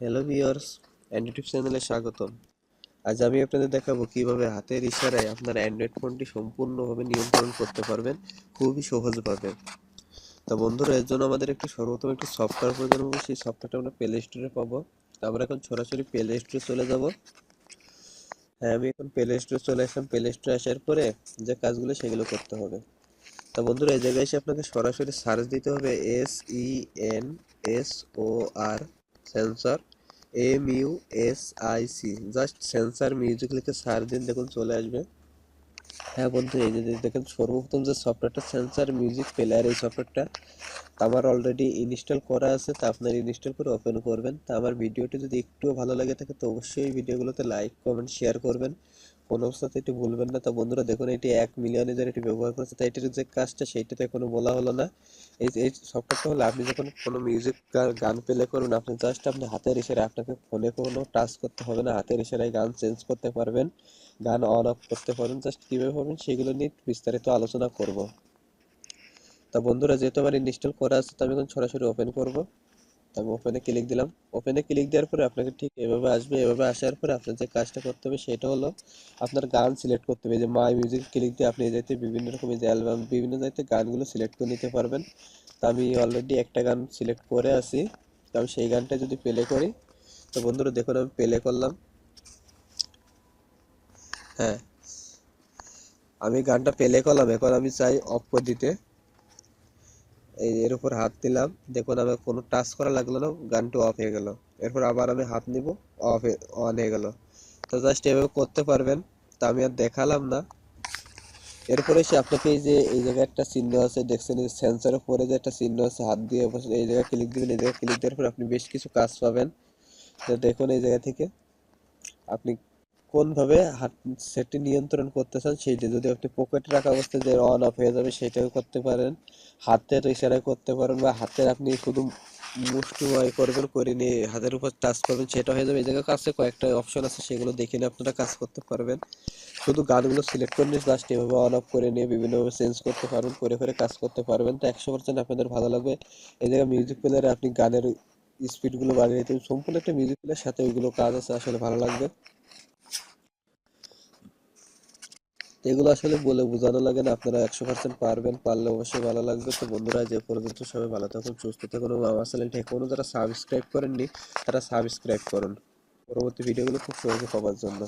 Hello viewers Android চ্যানেলে স্বাগতম। আজ আমি আপনাদের দেখাবো কীভাবে হাতের ইশারায় আপনার অ্যান্ড্রয়েড ফোনটি সম্পূর্ণভাবে নিয়ন্ত্রণ করতে পারবেন, খুবই সহজভাবে। তা বন্ধুরা, এর জন্য আমাদের একটি সর্বপ্রথম একটি সফটওয়্যার প্রয়োজন হবে, সেই সফটওয়্যারটা আমরা প্লে স্টোরে পাবো। আমরা এখন সরাসরি প্লে স্টোরে চলে যাব। হ্যাঁ আমি এখন প্লে স্টোরে চলে আসলাম। প্লে স্টোরে আসার পরে যে কাজগুলো সেগুলো করতে হবে। তা বন্ধুরা, এই জায়গায় এসে আপনাকে সরাসরি সার্চ দিতে হবে S E N S O R sensor M U S I C just sensor music লিখে সার দিন, দেখুন চলে আসবে। হ্যাঁ বন্ধু, এই যে দেখেন সর্বপ্রথম যে সফটওয়্যারটা সেন্সার মিউজিক প্লেয়ার এই সফটওয়্যারটা আমার অলরেডি ইনস্টল করা আছে, তা আপনার ইনস্টল করে ওপেন করবেন। তা আমার ভিডিওটি যদি একটুও ভালো লাগে থাকে, তো অবশ্যই ভিডিওগুলোতে লাইক কমেন্ট শেয়ার করবেন। কোনো অবস্থাতে এটি ভুলবেন না। তা বন্ধুরা, দেখুন, এটি এক মিলিয়ন ইউজার এটি ব্যবহার করেছে। তাই এটির যে কাজটা সেইটা তো এখনও বলা হলো না। এই এই সফটওয়্যারটা হলো, আপনি যখন কোনো মিউজিক গান প্লে করবেন আপনি জাস্ট আপনি হাতের ইশারায় আপনাকে ফোনে কোনো টাচ করতে হবে না। হাতের ইশারায় গান চেঞ্জ করতে পারবেন, গান অন অফ করতে পারবেন জাস্ট কীভাবে পারবেন, সেগুলো নিয়ে বিস্তারিত আলোচনা করব। তা বন্ধুরা, যেহেতু আমার ইনস্টল করা আছে, তো আমি এখন সরাসরি ওপেন করব। আমি ওপেনে ক্লিক দিলাম। ওপেনে ক্লিক দেওয়ার পরে আপনাকে ঠিক এভাবে আসবে, এভাবে আসার পরে আপনার যে কাজটা করতে হবে সেটা হলো আপনার গান সিলেক্ট করতে হবে। যে মাই মিউজিক ক্লিক দিয়ে আপনি যাইতে বিভিন্ন রকমের যে অ্যালবাম বিভিন্ন যাইতে গানগুলো সিলেক্ট করে নিতে পারবেন। তো আমি অলরেডি একটা গান সিলেক্ট করে আছি। তো আমি সেই গানটা যদি প্লে করি, তো বন্ধুরা দেখুন আমি প্লে করলাম। হ্যাঁ আমি গানটা প্লে করলাম। এখন আমি চাই অফ করে দিতে এই এর উপর হাত দিলাম, দেখুন আমার কোনো টাচ করা লাগল না, গানটা অফ হয়ে গেল। এরপর আবার আমি হাত নিব অফ অন হয়ে গেল। তো জাস্ট এভাবে করতে পারবেন, তা আমি আর দেখালাম না। এরপরে সে আপনাকে এই যে, এই জায়গায় একটা চিহ্ন আছে, দেখছেন এই সেন্সরের উপরে যে একটা চিহ্ন আছে, হাত দিয়ে এই জায়গায় ক্লিক দিবেন, এই জায়গায় ক্লিক দেওয়ার পর আপনি বেশ কিছু কাজ পাবেন। তো দেখুন এই জায়গা থেকে, আপনি কোনভাবে হাত সেটি নিয়ন্ত্রণ করতে চান সেইটা। যদি আপনি পকেটে রাখা অবস্থায় যে অন অফ হয়ে যাবে সেটাও করতে পারেন। হাতের ইশারায় করতে পারেন বা হাতের আপনি শুধু মুষ্টিময় করবেন, করে নিয়ে হাতের উপর টাচ করবেন, সেটা হয়ে যাবে। এই জায়গায় কাছে কয়েকটা অপশন আছে, সেগুলো দেখে নিয়ে আপনারা কাজ করতে পারবেন। শুধু গানগুলো সিলেক্ট করে নিয়ে জাস্ট এভাবে অন অফ করে নিয়ে বিভিন্নভাবে চেঞ্জ করতে পারবেন, করে করে কাজ করতে পারবেন। তো একশো পার্সেন্ট আপনাদের ভালো লাগবে। এই জায়গায় মিউজিক প্লেয়ারে আপনি গানের স্পিডগুলো বাড়িয়ে দিতে সম্পূর্ণ একটা মিউজিক প্লেয়ার সাথে ওইগুলো কাজ আছে, আসলে ভালো লাগবে। এগুলো আসলে বলে বোঝানো লাগে না, আপনারা একশো পার্সেন্ট পারবেন, পারলে অবশ্যই ভালো লাগবে। তো বন্ধুরা, যে পর্যন্ত সবাই ভালো থাকুন, সুস্থ থাকুন এবং আমার চ্যানেলটি এখনও যারা সাবস্ক্রাইব করেননি, তারা সাবস্ক্রাইব করুন। পরবর্তী ভিডিওগুলো খুব সহজে পাওয়ার জন্য।